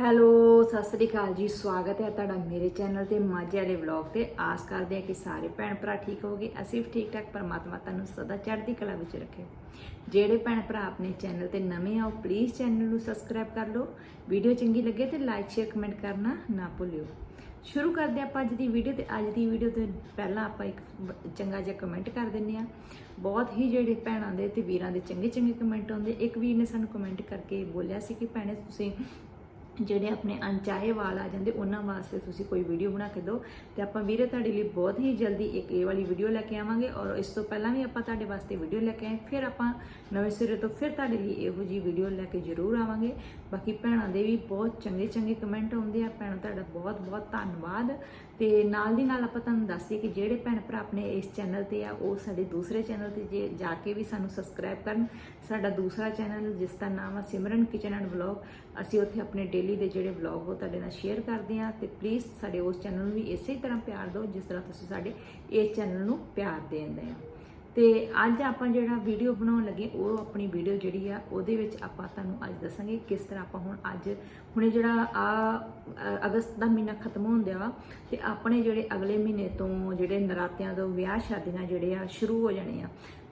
Hello, Sat Sri ਅਕਾਲ ਜੀ, ਸਵਾਗਤ ਹੈ ਤੁਹਾਡਾ ਮੇਰੇ ਚੈਨਲ ਤੇ ਮਾਝੇ ਵਾਲੇ ਵਲੌਗ ਤੇ। ਆਸ ਕਰਦੇ ਹਾਂ ਕਿ ਸਾਰੇ ਭੈਣ ਭਰਾ ਠੀਕ ਹੋਗੇ ਅਸੀਂ ਵੀ ਠੀਕ ਠਾਕ, ਪਰਮਾਤਮਾ ਤੁਹਾਨੂੰ ਸਦਾ ਚੜ੍ਹਦੀ ਕਲਾ ਵਿੱਚ ਰੱਖੇ। ਜਿਹੜੇ ਭੈਣ ਭਰਾ ਆਪਣੇ ਚੈਨਲ ਤੇ ਨਵੇਂ ਆਓ ਪਲੀਜ਼ ਚੈਨਲ ਨੂੰ ਸਬਸਕ੍ਰਾਈਬ ਕਰ ਲਓ। ਵੀਡੀਓ ਚੰਗੀ ਲੱਗੇ ਤੇ ਲਾਈਕ ਸ਼ੇਅਰ ਕਮੈਂਟ ਕਰਨਾ ਨਾ ਭੁੱਲਿਓ। ਸ਼ੁਰੂ ਕਰਦੇ ਹਾਂ ਆਪਾਂ ਅੱਜ ਦੀ ਵੀਡੀਓ ਤੇ। ਅੱਜ ਦੀ ਵੀਡੀਓ ਤੇ ਪਹਿਲਾਂ ਆਪਾਂ ਇੱਕ ਚੰਗਾ ਜਿਹਾ ਕਮੈਂਟ ਕਰ ਦਿੰਨੇ ਆ ਬਹੁਤ ਹੀ ਜਿਹੜੇ ਭੈਣਾਂ ਦੇ ਤੇ ਵੀਰਾਂ ਦੇ ਚੰਗੇ ਚੰਗੇ ਕਮੈਂਟ ਆਉਂਦੇ। ਇੱਕ ਵੀਰ ਨੇ ਸਾਨੂੰ ਕਮੈਂਟ ਕਰਕੇ ਬੋਲਿਆ ਸੀ ਕਿ ਭੈਣੇ, ਤੁਸੀਂ ਜਿਹੜੇ ਆਪਣੇ ਅਣਚਾਹੇ ਵਾਲ ਆ ਜਾਂਦੇ, ਉਹਨਾਂ ਵਾਸਤੇ ਤੁਸੀਂ ਕੋਈ ਵੀਡੀਓ ਬਣਾ ਕੇ ਦਿਓ। ਤੇ ਆਪਾਂ ਵੀਰੇ ਤੁਹਾਡੇ ਲਈ ਬਹੁਤ ਹੀ ਜਲਦੀ ਇੱਕ ਇਹ ਵਾਲੀ ਵੀਡੀਓ ਲੈ ਕੇ ਆਵਾਂਗੇ ਔਰ ਇਸ ਤੋਂ ਪਹਿਲਾਂ ਵੀ ਆਪਾਂ ਤੁਹਾਡੇ ਵਾਸਤੇ ਵੀਡੀਓ ਲੈ ਕੇ ਆਏ। ਫਿਰ ਆਪਾਂ ਨਵੇਂ ਸਿਰੇ ਤੋਂ ਫਿਰ ਤੁਹਾਡੇ ਲਈ ਇਹੋ ਜੀ ਵੀਡੀਓ ਲੈ ਕੇ ਜ਼ਰੂਰ ਆਵਾਂਗੇ। ਬਾਕੀ ਭੈਣਾਂ ਦੇ ਵੀ ਬਹੁਤ ਚੰਗੇ ਚੰਗੇ ਕਮੈਂਟ ਆਉਂਦੇ ਆ। ਭੈਣਾਂ, ਤੁਹਾਡਾ ਬਹੁਤ ਬਹੁਤ ਧੰਨਵਾਦ। ਤੇ ਨਾਲ ਦੀ ਨਾਲ ਆਪਾਂ ਤੁਹਾਨੂੰ ਦੱਸਦੇ ਕਿ ਜਿਹੜੇ ਭੈਣ ਭਰਾ ਆਪਣੇ ਇਸ ਚੈਨਲ ਤੇ ਆ, ਉਹ ਸਾਡੇ ਦੂਸਰੇ ਚੈਨਲ ਤੇ ਜੇ ਜਾ ਕੇ ਵੀ ਸਾਨੂੰ ਸਬਸਕ੍ਰਾਈਬ ਕਰਨ। ਸਾਡਾ ਦੂਸਰਾ ਚੈਨਲ ਜਿਸ ਦਾ ਨਾਮ ਆ ਸਿਮਰਨ ਕਿਚਨ ਐਂਡ ਵਲੌਗ ਅਸੀਂ ਉੱਥੇ ਆਪਣੇ ਡੇਲੀ ਦੇ ਜਿਹੜੇ ਵਲੌਗ ਉਹ ਤੁਹਾਡੇ ਨਾਲ ਸ਼ੇਅਰ ਕਰਦੇ ਹਾਂ ਤੇ ਪਲੀਜ਼ ਸਾਡੇ ਉਸ ਚੈਨਲ ਨੂੰ ਵੀ ਇਸੇ ਤਰ੍ਹਾਂ ਪਿਆਰ ਦਿਓ, ਜਿਸ ਤਰ੍ਹਾਂ ਤੁਸੀਂ ਸਾਡੇ ਇਸ ਚੈਨਲ ਨੂੰ ਪਿਆਰ ਦੇਂਦੇ ਆ ਤੇ ਅੱਜ ਆਪਾਂ ਜਿਹੜਾ ਵੀਡੀਓ ਬਣਾਉਣ ਲੱਗੇ, ਉਹ ਆਪਣੀ ਵੀਡੀਓ ਜਿਹੜੀ ਆ, ਉਹਦੇ ਵਿੱਚ ਆਪਾਂ ਤੁਹਾਨੂੰ ਅੱਜ ਦੱਸਾਂਗੇ ਕਿਸ ਤਰ੍ਹਾਂ ਆਪਾਂ ਹੁਣ ਅੱਜ, ਹੁਣੇ ਜਿਹੜਾ ਆ ਅਗਸਤ ਦਾ ਮਹੀਨਾ ਖਤਮ ਹੋਣ ਦਿਆ ਵਾ, ਤੇ ਆਪਣੇ ਜਿਹੜੇ ਅਗਲੇ ਮਹੀਨੇ ਤੋਂ ਜਿਹੜੇ ਨਰਾਤਿਆਂ ਤੋਂ ਵਿਆਹ ਸ਼ਾਦੀਆਂ ਜਿਹੜੇ ਆ, ਸ਼ੁਰੂ ਹੋ ਜਾਣੇ ਆ।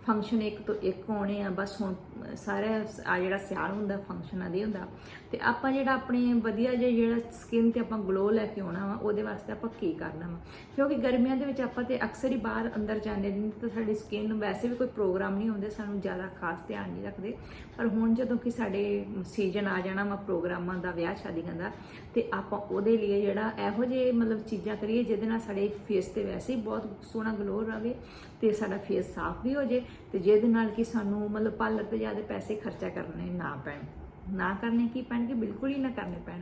ਫੰਕਸ਼ਨ ਇੱਕ ਤੋਂ ਇੱਕ ਹੋਣੇ ਆ, ਬਸ ਹੁਣ ਸਾਰਾ ਆ ਜਿਹੜਾ ਸਿਆਲ ਹੁੰਦਾ ਫੰਕਸ਼ਨਾਂ ਦੇ ਹੁੰਦਾ। ਤੇ ਆਪਾਂ ਜਿਹੜਾ ਆਪਣੇ ਵਧੀਆ ਜਿਹਾ ਜਿਹੜਾ ਸਕਿਨ ਤੇ ਆਪਾਂ ਗਲੋ ਲੈ ਕੇ ਆਉਣਾ ਵਾ, ਉਹਦੇ ਵਾਸਤੇ ਆਪਾਂ ਕੀ ਕਰਨਾ ਵਾ? ਕਿਉਂਕਿ ਗਰਮੀਆਂ ਦੇ ਵਿੱਚ ਆਪਾਂ ਤੇ ਅਕਸਰ ਹੀ ਬਾਹਰ ਅੰਦਰ ਜਾਂਦੇ ਨੇ, ਤਾਂ ਸਾਡੀ ਸਕਿਨ ਨੂੰ ਵੈਸੇ ਵੀ ਕੋਈ ਪ੍ਰੋਗਰਾਮ ਨਹੀਂ ਹੁੰਦੇ, ਸਾਨੂੰ ਜ਼ਿਆਦਾ ਖਾਸ ਧਿਆਨ ਨਹੀਂ ਰੱਖਦੇ। ਪਰ ਹੁਣ ਜਦੋਂ ਕਿ ਸਾਡੇ ਸੀਜ਼ਨ ਆ ਜਾਣਾ ਵਾ ਪ੍ਰੋਗਰਾਮਾਂ ਦਾ, ਵਿਆਹ ਸ਼ਾਦੀਆਂ ਦਾ, ਤੇ ਆਪਾਂ ਉਹਦੇ ਲਈ ਜਿਹੜਾ ਇਹੋ ਜਿਹੇ ਮਤਲਬ ਚੀਜ਼ਾਂ ਕਰੀਏ, ਜਿਹਦੇ ਨਾਲ ਸਾਡੇ ਫੇਸ ਤੇ ਵੈਸੇ ਹੀ ਬਹੁਤ ਸੋਹਣਾ ਗਲੋ ਰਵੇ ਤੇ ਸਾਡਾ ਫੇਸ ਸਾਫ਼ ਵੀ ਹੋ ਜੇ। ਤੇ ਜਿਹਦੇ ਨਾਲ ਕਿ ਸਾਨੂੰ ਮਤਲਬ ਪਾਰਲਰ ਤੇ ਜ਼ਿਆਦਾ ਪੈਸੇ ਖਰਚਾ ਕਰਨੇ ਨਾ ਪੈਣ। ਨਾ ਕਰਨੇ ਕੀ ਪੈਣਗੇ ਬਿਲਕੁਲ ਹੀ ਨਾ ਕਰਨੇ ਪੈਣ।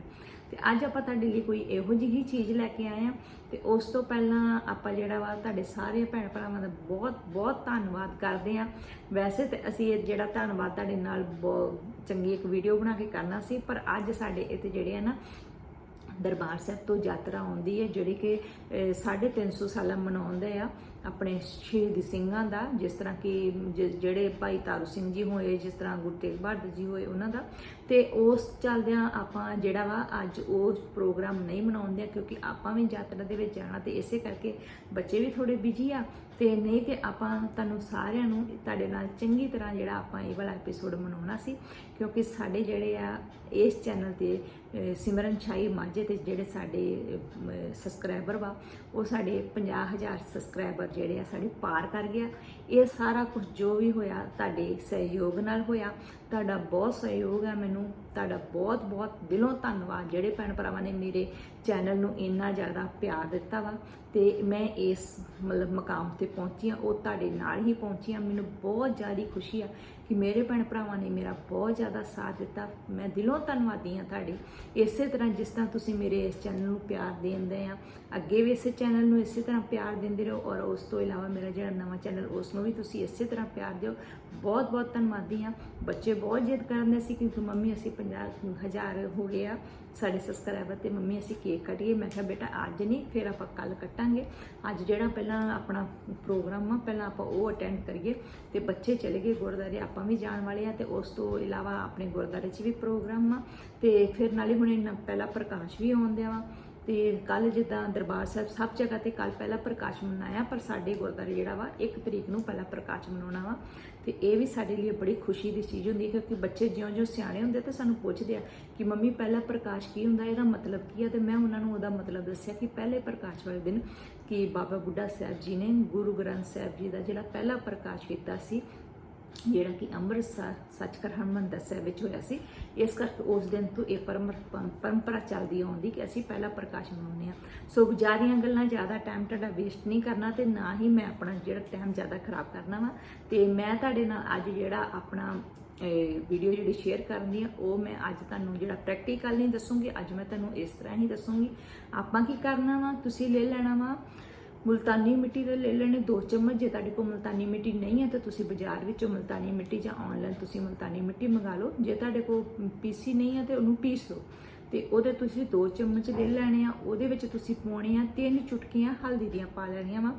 ਤੇ ਅੱਜ ਆਪਾਂ ਤੁਹਾਡੇ ਲਈ ਕੋਈ ਇਹੋ ਜਿਹੀ ਚੀਜ਼ ਲੈ ਕੇ ਆਏ ਆ ਤੇ ਉਸ ਤੋਂ ਪਹਿਲਾਂ ਆਪਾਂ ਜਿਹੜਾ ਵਾ ਤੁਹਾਡੇ ਸਾਰੇ ਭੈਣ ਭਰਾਵਾਂ ਦਾ ਬਹੁਤ ਬਹੁਤ ਧੰਨਵਾਦ ਕਰਦੇ ਆ ਵੈਸੇ ਤੇ ਅਸੀਂ ਇਹ ਜਿਹੜਾ ਧੰਨਵਾਦ ਤੁਹਾਡੇ ਨਾਲ ਬਹੁਤ ਚੰਗੀ ਇੱਕ ਵੀਡੀਓ ਬਣਾ ਕੇ ਕਰਨਾ ਸੀ ਪਰ ਅੱਜ ਸਾਡੇ ਇੱਥੇ ਜਿਹੜੇ ਆ ਨਾ ਦਰਬਾਰ ਸਾਹਿਬ ਤੋਂ ਯਾਤਰਾ ਆਉਂਦੀ ਹੈ ਜਿਹੜੀ ਕਿ ਅਹ, 350 ਸਾਲਾਂ ਮਨਾਉਂਦੇ ਆ। ਆਪਣੇ ਸ਼ਹੀਦ ਸਿੰਘਾਂ ਦਾ, ਜਿਸ ਤਰ੍ਹਾਂ ਕਿ ਜਿਹੜੇ ਭਾਈ ਤਾਰੂ ਸਿੰਘ ਜੀ ਹੋਏ, ਜਿਸ ਤਰ੍ਹਾਂ ਗੁਰੂ ਤੇਗ ਬਹਾਦਰ ਜੀ ਹੋਏ, ਉਹਨਾਂ ਦਾ। ਤੇ ਉਸ ਚੱਲਦਿਆਂ ਆਪਾਂ ਜਿਹੜਾ ਵਾ ਅੱਜ ਉਹ ਪ੍ਰੋਗਰਾਮ ਨਹੀਂ ਮਨਾਉਂਦੇ ਆ ਕਿਉਂਕਿ ਆਪਾਂ ਵੀ ਯਾਤਰਾ ਦੇ ਵਿੱਚ ਜਾਣਾ ਤੇ ਇਸੇ ਕਰਕੇ ਬੱਚੇ ਵੀ ਥੋੜੇ ਬਿਜ਼ੀ ਆ। ਤੇ ਨਹੀਂ ਤੇ ਆਪਾਂ ਤੁਹਾਨੂੰ ਸਾਰਿਆਂ ਨੂੰ ਤੁਹਾਡੇ ਨਾਲ ਚੰਗੀ ਤਰ੍ਹਾਂ ਜਿਹੜਾ ਆਪਾਂ ਇਹ ਵਾਲਾ ਐਪੀਸੋਡ ਮਨਾਉਣਾ ਸੀ ਕਿਉਂਕਿ ਸਾਡੇ ਜਿਹੜੇ ਆ ਇਸ ਚੈਨਲ ਤੇ ਅਹ, ਸਿਮਰਨ ਸ਼ਾਹੀ ਮਾਝੇ ਤੇ ਜਿਹੜੇ ਸਾਡੇ ਸਬਸਕ੍ਰਾਈਬਰ ਵਾ ਉਹ ਸਾਡੇ 50000 ਸਬਸਕ੍ਰਾਈਬਰ ਜਿਹੜੇ ਆ ਸਾਡੇ ਪਾਰ ਕਰ ਗਿਆ ਇਹ ਸਾਰਾ ਕੁਝ ਜੋ ਵੀ ਹੋਇਆ ਤੁਹਾਡੇ ਸਹਿਯੋਗ ਨਾਲ ਹੋਇਆ ਤੁਹਾਡਾ ਬਹੁਤ ਸਹਿਯੋਗ ਆ ਮੈਨੂੰ ਤੁਹਾਡਾ ਬਹੁਤ ਬਹੁਤ ਦਿਲੋਂ ਧੰਨਵਾਦ। ਜਿਹੜੇ ਭੈਣ ਭਰਾਵਾਂ ਨੇ ਮੇਰੇ ਚੈਨਲ ਨੂੰ ਇੰਨਾ ਜ਼ਿਆਦਾ ਪਿਆਰ ਦਿੱਤਾ ਵਾ ਤੇ ਮੈਂ ਇਸ ਮਤਲਬ ਮਕਾਮ ਤੇ ਪਹੁੰਚੀ ਹਾਂ, ਉਹ ਤੁਹਾਡੇ ਨਾਲ ਹੀ ਪਹੁੰਚੀ ਹਾਂ। ਮੈਨੂੰ ਬਹੁਤ ਜ਼ਿਆਦਾ ਖੁਸ਼ੀ ਆ ਕਿ ਮੇਰੇ ਭੈਣ ਭਰਾਵਾਂ ਨੇ ਮੇਰਾ ਬਹੁਤ ਜ਼ਿਆਦਾ ਸਾਥ ਦਿੱਤਾ। ਮੈਂ ਦਿਲੋਂ ਧੰਨਵਾਦੀ ਹਾਂ ਤੁਹਾਡੀ। ਇਸੇ ਤਰ੍ਹਾਂ ਜਿਸ ਤਰ੍ਹਾਂ ਤੁਸੀਂ ਮੇਰੇ ਇਸ ਚੈਨਲ ਨੂੰ ਪਿਆਰ ਦਿੰਦੇ ਆ, ਅੱਗੇ ਵੀ ਇਸੇ ਚੈਨਲ ਨੂੰ ਇਸੇ ਤਰ੍ਹਾਂ ਪਿਆਰ ਦਿੰਦੇ ਰਹੋ ਔਰ ਉਸ ਤੋਂ ਇਲਾਵਾ ਮੇਰਾ ਜਿਹੜਾ ਨਵਾਂ ਚੈਨਲ ਉਸ ਨੂੰ ਵੀ ਤੁਸੀਂ ਇਸੇ ਤਰ੍ਹਾਂ ਪਿਆਰ ਦਿਓ। ਬਹੁਤ ਬਹੁਤ ਧੰਨਵਾਦੀ ਹਾਂ। ਬੱਚੇ ਬਹੁਤ ਜਿੱਦ ਕਰਦੇ ਸੀ ਕਿਉਂਕਿ ਮੰਮੀ ਅਸੀਂ 50000 ਹੋ ਗਏ ਆ ਸਾਡੇ ਸਬਸਕ੍ਰਾਈਬਰ ਤੇ ਮੰਮੀ ਅਸੀਂ ਕੇਕ ਕੱਟੀਏ। ਮੈਂ ਕਿਹਾ, ਬੇਟਾ, ਅੱਜ ਨਹੀਂ, ਫਿਰ ਆਪਾਂ ਕੱਲ ਕੱਟਾਂਗੇ। ਅੱਜ ਜਿਹੜਾ ਪਹਿਲਾਂ ਆਪਣਾ ਪ੍ਰੋਗਰਾਮ ਆ, ਪਹਿਲਾਂ ਆਪਾਂ ਉਹ ਅਟੈਂਡ ਕਰੀਏ ਤੇ ਬੱਚੇ ਚਲੇ ਗਏ ਗੁਰਦਾਰੇ ਆਪਾਂ ਵੀ ਜਾਣ ਵਾਲੇ ਆ ਤੇ ਉਸ ਤੋਂ ਇਲਾਵਾ ਆਪਣੇ ਗੁਰਦਾਰੇ 'ਚ ਵੀ ਪ੍ਰੋਗਰਾਮ ਆ ਤੇ ਫਿਰ ਨਾਲੇ ਹੁਣ ਇਹਨਾਂ ਪਹਿਲਾ ਪ੍ਰਕਾਸ਼ ਵੀ ਆਉਂਦਿਆ ਵਾ ਤੇ ਕੱਲ ਜਿੱਦਾਂ ਦਰਬਾਰ ਸਾਹਿਬ ਸਭ ਜਗ੍ਹਾ ਤੇ ਕੱਲ ਪਹਿਲਾ ਪ੍ਰਕਾਸ਼ ਮਨਾਇਆ, ਪਰ ਸਾਡੇ ਗੁਰਦਾਰੇ ਜਿਹੜਾ ਵਾ 1 ਤਰੀਕ ਨੂੰ ਪਹਿਲਾ ਪ੍ਰਕਾਸ਼ ਮਨਾਉਣਾ ਵਾ। ਤੇ ਇਹ ਵੀ ਸਾਡੇ ਲਈ ਬੜੀ ਖੁਸ਼ੀ ਦੀ ਚੀਜ਼ ਹੁੰਦੀ ਹੈ ਕਿਉਂਕਿ ਬੱਚੇ ਜਿਉਂ-ਜਿਉਂ ਸਿਆਣੇ ਹੁੰਦੇ ਤਾਂ ਸਾਨੂੰ ਪੁੱਛਦੇ ਆ ਕਿ ਮੰਮੀ ਪਹਿਲਾ ਪ੍ਰਕਾਸ਼ ਕੀ ਹੁੰਦਾ, ਇਹਦਾ ਮਤਲਬ ਕੀ ਆ? ਤੇ ਮੈਂ ਉਹਨਾਂ ਨੂੰ ਉਹਦਾ ਮਤਲਬ ਦੱਸਿਆ ਕਿ ਪਹਿਲੇ ਪ੍ਰਕਾਸ਼ ਵਾਲੇ ਦਿਨ ਕਿ ਬਾਬਾ ਬੁੱਢਾ ਸਾਹਿਬ ਜੀ ਨੇ ਗੁਰੂ ਗ੍ਰੰਥ ਸਾਹਿਬ ਜੀ ਦਾ ਜਿਹੜਾ ਪਹਿਲਾ ਪ੍ਰਕਾਸ਼ ਕੀਤਾ ਸੀ ਜਿਹੜਾ ਕਿ ਅੰਮ੍ਰਿਤਸਰ ਸੱਚਖੰਡ ਹਰਮੰਦਰ ਸਾਹਿਬ ਵਿੱਚ ਹੋਇਆ ਸੀ, ਇਸ ਕਰਕੇ ਉਸ ਦਿਨ ਤੋਂ ਇਹ ਪਰਮ- ਪਰੰਪਰਾ ਚੱਲਦੀ ਆਉਂਦੀ ਕਿ ਅਸੀਂ ਪਹਿਲਾ ਪ੍ਰਕਾਸ਼ ਮਨਾਉਂਦੇ ਆ ਸੋ ਗੁਜ਼ਾਰੀਆਂ ਗੱਲਾਂ ਜ਼ਿਆਦਾ ਟਾਈਮ ਤੁਹਾਡਾ ਵੇਸਟ ਨਹੀਂ ਕਰਨਾ ਤੇ ਨਾ ਹੀ ਮੈਂ ਆਪਣਾ ਜਿਹੜਾ ਟਾਈਮ ਜ਼ਿਆਦਾ ਖਰਾਬ ਕਰਨਾ ਵਾ। ਤੇ ਮੈਂ ਤੁਹਾਡੇ ਨਾਲ ਅੱਜ ਜਿਹੜਾ ਆਪਣਾ ਵੀਡੀਓ ਜਿਹੜੀ ਸ਼ੇਅਰ ਕਰਨੀ ਆ, ਉਹ ਮੈਂ ਅੱਜ ਤੁਹਾਨੂੰ ਜਿਹੜਾ ਪ੍ਰੈਕਟੀਕਲ ਨਹੀਂ ਦੱਸੂਗੀ, ਅੱਜ ਮੈਂ ਤੁਹਾਨੂੰ ਇਸ ਤਰ੍ਹਾਂ ਹੀ ਦੱਸੂਗੀ। ਆਪਾਂ ਕੀ ਕਰਨਾ ਵਾ? ਤੁਸੀਂ ਲੈ ਲੈਣਾ ਵਾ ਮੁਲਤਾਨੀ ਮਿੱਟੀ ਦੇ ਲੈ ਲੈਣੇ ਦੋ ਚਮਚ, ਜੇ ਤੁਹਾਡੇ ਕੋਲ ਮੁਲਤਾਨੀ ਮਿੱਟੀ ਨਹੀਂ ਹੈ ਤਾਂ ਤੁਸੀਂ ਬਾਜ਼ਾਰ ਵਿੱਚੋਂ ਮੁਲਤਾਨੀ ਮਿੱਟੀ ਜਾਂ ਆਨਲਾਈਨ ਤੁਸੀਂ ਮੁਲਤਾਨੀ ਮਿੱਟੀ ਮੰਗਾ ਲਓ। ਜੇ ਤੁਹਾਡੇ ਕੋਲ ਪੀਸੀ ਨਹੀਂ ਹੈ ਤੇ ਉਹਨੂੰ ਪੀਸ ਲਓ। ਤੇ ਉਹਦੇ ਤੁਸੀਂ ਦੋ ਚਮਚ ਲੈ ਲੈਣੇ ਆ। ਉਹਦੇ ਵਿੱਚ ਤੁਸੀਂ ਪਾਉਣੇ ਆ ਤਿੰਨ ਚੁਟਕੀਆਂ ਹਲਦੀ ਦੀਆਂ ਪਾ ਲੈਣੀਆਂ ਵਾ।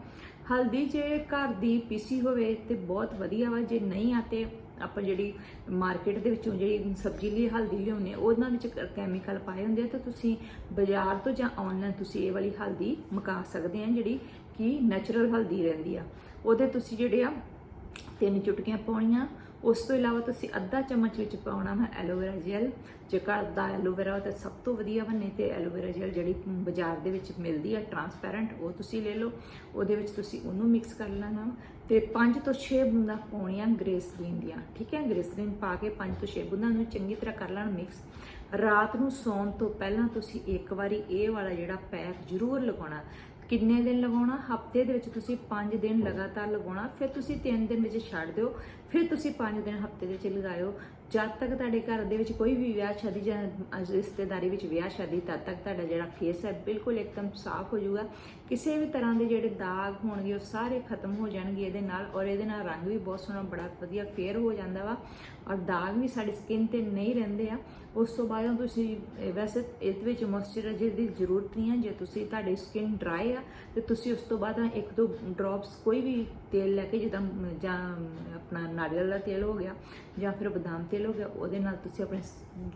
ਹਲਦੀ ਜੇ ਘਰ ਦੀ ਪੀਸੀ ਹੋਵੇ ਤੇ ਬਹੁਤ ਵਧੀਆ ਵਾ, ਜੇ ਨਹੀਂ ਆ ਤੇ ਆਪਾਂ ਜਿਹੜੀ ਮਾਰਕੀਟ ਦੇ ਵਿੱਚੋਂ ਜਿਹੜੀ ਸਬਜ਼ੀ ਲਈ, ਹਲਦੀ ਲਿਆਉਂਦੇ ਆ ਉਹਨਾਂ ਵਿੱਚ ਕੈਮੀਕਲ ਪਾਏ ਹੁੰਦੇ ਆ, ਤਾਂ ਤੁਸੀਂ ਬਾਜ਼ਾਰ ਤੋਂ ਜਾਂ ਆਨਲਾਈਨ ਤੁਸੀਂ ਇਹ ਵਾਲੀ ਹਲਦੀ ਮਕਾ ਸਕਦੇ ਆ ਜਿਹੜੀ ਕਿ ਨੈਚੁਰਲ ਹਲਦੀ ਰਹਿੰਦੀ ਆ। ਉਹਦੇ ਤੁਸੀਂ ਜਿਹੜੇ ਆ ਤਿੰਨ ਚੁਟਕੀਆਂ ਪਾਉਣੀਆਂ ਉਸ ਤੋਂ ਇਲਾਵਾ ਤੁਸੀਂ ਅੱਧਾ ਚਮਚ ਵਿੱਚ ਪਾਉਣਾ ਹੈ ਐਲੋਵੇਰਾ ਜੈਲ। ਜੇ ਘਰ ਦਾ ਐਲੋਵੇਰਾ ਹੋ ਤਾਂ ਸਭ ਤੋਂ ਵਧੀਆ ਬਣੇ ਤੇ ਐਲੋਵੇਰਾ ਜੈਲ ਜਿਹੜੀ ਬਾਜ਼ਾਰ ਦੇ ਵਿੱਚ ਮਿਲਦੀ ਹੈ ਟਰਾਂਸਪੈਰੈਂਟ ਉਹ ਤੁਸੀਂ ਲੈ ਲਓ। ਉਹਦੇ ਵਿੱਚ ਤੁਸੀਂ ਉਹਨੂੰ ਮਿਕਸ ਕਰ ਲੈਣਾ ਤੇ 5 ਤੋਂ 6 ਬੂੰਦਾਂ ਪਾਉਣੀਆਂ ਗ੍ਰੇਸਲੀਨ ਦੀਆਂ, ਠੀਕ ਹੈ? ਗ੍ਰੇਸਲੀਨ ਪਾ ਕੇ 5 ਤੋਂ 6 ਬੂੰਦਾਂ ਨੂੰ ਚੰਗੀ ਤਰ੍ਹਾਂ ਕਰ ਲੈਣਾ ਮਿਕਸ ਰਾਤ ਨੂੰ ਸੌਣ ਤੋਂ ਪਹਿਲਾਂ ਤੁਸੀਂ ਇੱਕ ਵਾਰੀ ਇਹ ਵਾਲਾ ਜਿਹੜਾ ਪੈਕ ਜ਼ਰੂਰ ਲਗਾਉਣਾ। ਕਿੰਨੇ ਦਿਨ ਲਗਾਉਣਾ? ਹਫ਼ਤੇ ਦੇ ਵਿੱਚ ਤੁਸੀਂ 5 ਦਿਨ ਲਗਾਤਾਰ ਲਗਾਉਣਾ। ਫਿਰ ਤੁਸੀਂ 3 ਦਿਨ ਵਿੱਚ ਛੱਡ ਦਿਓ। ਫਿਰ ਤੁਸੀਂ 5 ਦਿਨ ਹਫ਼ਤੇ ਦੇ ਵਿੱਚ ਲਗਾਇਓ। ਜਦ ਤੱਕ ਤੁਹਾਡੇ ਘਰ ਦੇ ਵਿੱਚ ਕੋਈ ਵੀ ਵਿਆਹ ਸ਼ਾਦੀ ਜਾਂ ਰਿਸ਼ਤੇਦਾਰੀ ਵਿੱਚ ਵਿਆਹ ਸ਼ਾਦੀ, ਤਦ ਤੱਕ ਤੁਹਾਡਾ ਜਿਹੜਾ ਫੇਸ ਹੈ ਬਿਲਕੁਲ ਇੱਕਦਮ ਸਾਫ਼ ਹੋ ਜਾਊਗਾ। ਕਿਸੇ ਵੀ ਤਰ੍ਹਾਂ ਦੇ ਜਿਹੜੇ ਦਾਗ ਹੋਣਗੇ, ਉਹ ਸਾਰੇ ਖਤਮ ਹੋ ਜਾਣਗੇ ਇਹਦੇ ਨਾਲ ਔਰ ਇਹਦੇ ਨਾਲ ਰੰਗ ਵੀ ਬਹੁਤ ਸੋਹਣਾ, ਬੜਾ ਵਧੀਆ ਫੇਅਰ ਹੋ ਜਾਂਦਾ ਵਾ ਔਰ ਦਾਗ ਵੀ ਸਾਡੀ ਸਕਿਨ ਤੇ ਨਹੀਂ ਰਹਿੰਦੇ ਆ। ਉਸ ਤੋਂ ਬਾਅਦ ਤੁਸੀਂ ਵੈਸੇ ਇਹਦੇ ਵਿੱਚ ਮੋਇਸਚਰਾਈਜ਼ਰ ਦੀ ਜ਼ਰੂਰਤ ਨਹੀਂ ਹੈ ਜੇ ਤੁਸੀਂ ਤੁਹਾਡੀ ਸਕਿਨ ਡਰਾਈ ਆ, ਤੇ ਤੁਸੀਂ ਉਸ ਤੋਂ ਬਾਅਦ ਇੱਕ ਦੋ ਡ੍ਰੌਪਸ ਕੋਈ ਵੀ ਤੇਲ ਲੈ ਕੇ, ਜਿੱਦਾਂ ਜਾਂ ਆਪਣਾ ਨਾਰੀਅਲ ਦਾ ਤੇਲ ਹੋ ਗਿਆ ਜਾਂ ਫਿਰ ਬਦਾਮ ਤੇਲ ਹੋ ਗਿਆ ਉਹਦੇ ਨਾਲ ਤੁਸੀਂ ਆਪਣੇ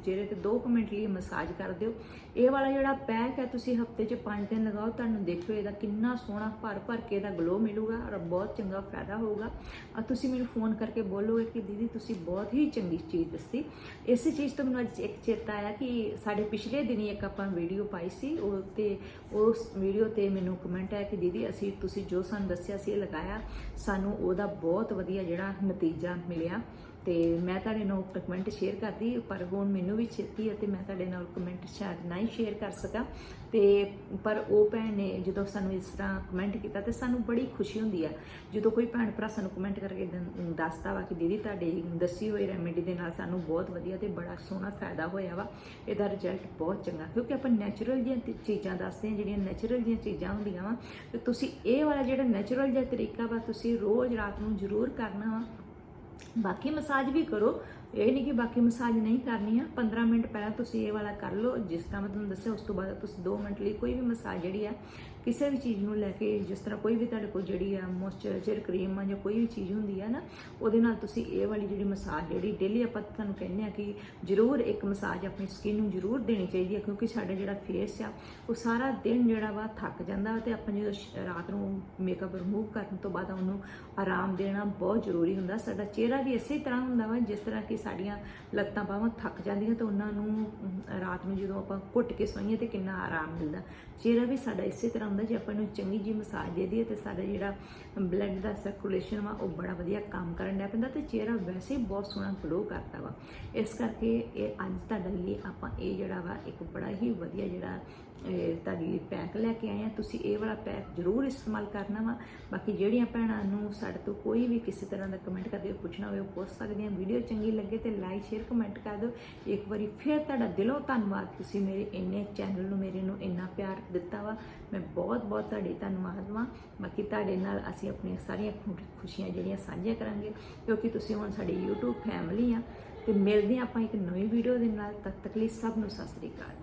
ਚਿਹਰੇ ਤੇ 2 ਮਿੰਟ ਲਈ ਮਸਾਜ ਕਰ ਦਿਓ। ਇਹ ਵਾਲਾ ਜਿਹੜਾ ਪੈਕ ਹੈ, ਤੁਸੀਂ ਹਫ਼ਤੇ 'ਚ 5 ਦਿਨ ਲਗਾਓ, ਤੁਹਾਨੂੰ ਦੇਖਿਓ ਇਹਦਾ ਕਿੰਨਾ ਸੋਹਣਾ ਭਰ ਭਰ ਕੇ ਇਹਦਾ ਗਲੋ ਮਿਲੂਗਾ ਔਰ ਬਹੁਤ ਚੰਗਾ ਫਾਇਦਾ ਹੋਊਗਾ। ਔਰ ਤੁਸੀਂ ਮੈਨੂੰ ਫੋਨ ਕਰਕੇ ਬੋਲੋਗੇ ਕਿ ਦੀਦੀ ਤੁਸੀਂ ਬਹੁਤ ਹੀ ਚੰਗੀ ਚੀਜ਼ ਦੱਸੀ। ਇਸੇ ਚੀਜ਼ ਤੋਂ ਮੈਨੂੰ ਅੱਜ ਇੱਕ ਚੇਤਾ ਆਇਆ ਕਿ ਸਾਡੇ ਪਿਛਲੇ ਦਿਨੀ ਇੱਕ ਆਪਾਂ ਵੀਡੀਓ ਪਾਈ ਸੀ, ਉਹ ਤੇ, ਉਸ ਵੀਡੀਓ ਤੇ ਮੈਨੂੰ ਕਮੈਂਟ ਆਇਆ ਕਿ ਦੀਦੀ ਅਸੀਂ, ਤੁਸੀਂ ਜੋ ਸਾਨੂੰ ਦੱਸਿਆ ਸੀ, ਇਹ ਲਗਾਇਆ, ਸਾਨੂੰ ਉਹਦਾ ਬਹੁਤ ਵਧੀਆ ਜਿਹੜਾ ਨਤੀਜਾ ਮਿਲਿਆ। ਤੇ ਮੈਂ ਤੁਹਾਡੇ ਨਾਲ ਕਮੈਂਟ ਸ਼ੇਅਰ ਕਰਦੀ, ਪਰ ਹੁਣ ਮੈਨੂੰ ਵੀ ਛੇਤੀ ਹੈ ਤੇ ਮੈਂ ਤੁਹਾਡੇ ਨਾਲ ਕਮੈਂਟ ਸ਼ਾਇਦ ਨਹੀਂ ਸ਼ੇਅਰ ਕਰ ਸਕਾਂ। ਤੇ ਪਰ ਉਹ ਭੈਣ ਨੇ ਜਦੋਂ ਸਾਨੂੰ ਇਸ ਤਰ੍ਹਾਂ ਕਮੈਂਟ ਕੀਤਾ ਤੇ ਸਾਨੂੰ ਬੜੀ ਖੁਸ਼ੀ ਹੁੰਦੀ ਹੈ ਜਦੋਂ ਕੋਈ ਭੈਣ ਭਰਾ ਸਾਨੂੰ ਕਮੈਂਟ ਕਰਕੇ ਦੰ- ਦੱਸਦਾ ਵਾ ਕਿ ਦੀਦੀ ਤੁਹਾਡੀ ਦੱਸੀ ਹੋਈ ਰੈਮੇਡੀ ਦੇ ਨਾਲ ਸਾਨੂੰ ਬਹੁਤ ਵਧੀਆ ਤੇ ਬੜਾ ਸੋਹਣਾ ਫਾਇਦਾ ਹੋਇਆ ਵਾ, ਇਹਦਾ ਰਿਜ਼ਲਟ ਬਹੁਤ ਚੰਗਾ। ਕਿਉਂਕਿ ਆਪਾਂ ਨੈਚੁਰਲ ਜਿਹੀਆਂ ਤੇ, ਚੀਜ਼ਾਂ ਦੱਸਦੇ ਹਾਂ, ਜਿਹੜੀਆਂ ਨੈਚੁਰਲ ਜਿਹੀਆਂ ਚੀਜ਼ਾਂ ਹੁੰਦੀਆਂ ਵਾ, ਤੇ ਤੁਸੀਂ ਇਹ ਵਾਲਾ ਜਿਹੜਾ ਨੈਚੁਰਲ ਜਿਹਾ ਤਰੀਕਾ ਵਾ, ਤੁਸੀਂ ਰੋਜ਼ ਰਾਤ ਨੂੰ ਜ਼ਰੂਰ ਕਰਨਾ ਵਾ ਬਾਕੀ ਮਸਾਜ ਵੀ ਕਰੋ। ਇਹ ਨਹੀਂ ਕਿ ਬਾਕੀ ਮਸਾਜ ਨਹੀਂ ਕਰਨੀ ਆ। 15 ਮਿੰਟ ਪਹਿਲਾਂ ਤੁਸੀਂ ਇਹ ਵਾਲਾ ਕਰ ਲਓ। ਜਿਸ ਤਰ੍ਹਾਂ ਮੈਂ ਤੁਹਾਨੂੰ ਦੱਸਿਆ, ਉਸ ਤੋਂ ਬਾਅਦ ਤੁਸੀਂ 2 ਮਿੰਟ ਲਈ ਕੋਈ ਵੀ ਮਸਾਜ ਜਿਹੜੀ ਆ ਕਿਸੇ ਵੀ ਚੀਜ਼ ਨੂੰ ਲੈ ਕੇ, ਜਿਸ ਤਰ੍ਹਾਂ ਕੋਈ ਵੀ ਤੁਹਾਡੇ ਕੋਲ ਜਿਹੜੀ ਆ ਮੋਇਸਚਰਾਈਜ਼ਰ ਕਰੀਮ ਆ ਜਾਂ ਕੋਈ ਵੀ ਚੀਜ਼ ਹੁੰਦੀ ਆ ਨਾ, ਉਹਦੇ ਨਾਲ ਤੁਸੀਂ ਇਹ ਵਾਲੀ ਜਿਹੜੀ ਮਸਾਜ ਜਿਹੜੀ ਡੇਲੀ ਆਪਾਂ ਤੁਹਾਨੂੰ ਕਹਿੰਦੇ ਆ ਕਿ ਜ਼ਰੂਰ ਇੱਕ ਮਸਾਜ ਆਪਣੀ ਸਕਿਨ ਨੂੰ ਜ਼ਰੂਰ ਦੇਣੀ ਚਾਹੀਦੀ ਹੈ ਕਿਉਂਕਿ ਸਾਡਾ ਜਿਹੜਾ ਫੇਸ ਆ, ਉਹ ਸਾਰਾ ਦਿਨ ਜਿਹੜਾ ਵਾ ਥੱਕ ਜਾਂਦਾ ਤੇ ਆਪਾਂ ਜਦੋਂ ਸ਼- ਰਾਤ ਨੂੰ ਮੇਕਅਪ ਰਿਮੂਵ ਕਰਨ ਤੋਂ ਬਾਅਦ ਉਹਨੂੰ ਆਰਾਮ ਦੇਣਾ ਬਹੁਤ ਜ਼ਰੂਰੀ ਹੁੰਦਾ। ਸਾਡਾ ਚਿਹਰਾ ਵੀ ਇਸੇ ਤਰ੍ਹਾਂ ਹੁੰਦਾ ਵਾ, ਜਿਸ ਤਰ੍ਹਾਂ ਕਿ ਸਾਡੀਆਂ ਲੱਤਾਂ ਬਾਹਾਂ ਥੱਕ ਜਾਂਦੀਆਂ ਤਾਂ ਉਹਨਾਂ ਨੂੰ ਰਾਤ ਨੂੰ ਜਦੋਂ ਆਪਾਂ ਘੁੱਟ ਕੇ ਸੋਈਏ ਤੇ ਕਿੰਨਾ ਆਰਾਮ ਮਿਲਦਾ। ਚਿਹਰਾ ਵੀ ਸਾਡਾ ਇਸੇ ਤਰ੍ਹਾਂ ਹੁੰਦਾ ਜੇ ਆਪਾਂ ਨੂੰ ਚੰਗੀ ਜੀ ਮਸਾਜ ਦੇ ਦਈਏ ਤੇ ਸਾਡਾ ਜਿਹੜਾ ਬਲੱਡ ਦਾ ਸਰਕੂਲੇਸ਼ਨ ਵਾ, ਉਹ ਬੜਾ ਵਧੀਆ ਕੰਮ ਕਰਨ ਲੱਗ ਪੈਂਦਾ ਤੇ ਚਿਹਰਾ ਵੈਸੇ ਹੀ ਬਹੁਤ ਸੋਹਣਾ ਗਲੋ ਕਰਦਾ ਵਾ। ਇਸ ਕਰਕੇ ਇਹ ਅੱਜ ਤੁਹਾਡੇ ਲਈ ਆਪਾਂ ਇਹ ਜਿਹੜਾ ਵਾ, ਇੱਕ ਬੜਾ ਹੀ ਵਧੀਆ ਜਿਹੜਾ, ਇਹ ਤੁਹਾਡੇ ਲਈ ਪੈਕ ਲੈ ਕੇ ਆਏ ਆ। ਤੁਸੀਂ ਇਹ ਵਾਲਾ ਪੈਕ ਜ਼ਰੂਰ ਇਸਤੇਮਾਲ ਕਰਨਾ ਵਾ। ਬਾਕੀ ਜਿਹੜੀਆਂ ਭੈਣਾਂ ਨੂੰ ਸਾਡੇ ਤੋਂ ਕੋਈ ਵੀ ਕਿਸੇ ਤਰ੍ਹਾਂ ਦਾ ਕਮੈਂਟ ਕਰਦੇ ਹੋ ਪੁੱਛਣਾ ਹੋਵੇ, ਉਹ ਪੁੱਛ ਸਕਦੇ ਸਕਦੀਆਂ ਵੀਡੀਓ ਚੰਗੀ ਲੱਗੇ ਤੇ ਲਾਈਕ ਸ਼ੇਅਰ ਕਮੈਂਟ ਕਰ ਦਿਓ। ਇੱਕ ਵਾਰੀ ਫਿਰ ਤੁਹਾਡਾ ਦਿਲੋਂ ਧੰਨਵਾਦ। ਤੁਸੀਂ ਮੇਰੇ ਇੰਨੇ ਚੈਨਲ ਨੂੰ, ਮੇਰੇ ਨੂੰ ਇੰਨਾ ਦਿੱਤਾ ਵਾ। ਮੈਂ ਬਹੁਤ ਬਹੁਤ ਤੁਹਾਡੀ ਧੰਨਵਾਦ ਵਾਂ। ਬਾਕੀ ਤੁਹਾਡੇ ਨਾਲ ਅਸੀਂ ਆਪਣੀਆਂ ਸਾਰੀਆਂ ਖੁ- ਖੁਸ਼ੀਆਂ ਜਿਹੜੀਆਂ ਸਾਂਝੀਆਂ ਕਰਾਂਗੇ, ਕਿਉਂਕਿ ਤੁਸੀਂ ਹੁਣ ਸਾਡੀ YouTube ਫੈਮਿਲੀ ਆ। ਤੇ ਮਿਲਦੇ ਹਾਂ ਆਪਾਂ ਇੱਕ ਨਵੀਂ ਵੀਡੀਓ ਦੇ ਨਾਲ। ਤਦ ਤੱਕ ਲਈ ਸਭ ਨੂੰ ਸਤਿ ਸ੍ਰੀ ਅਕਾਲ।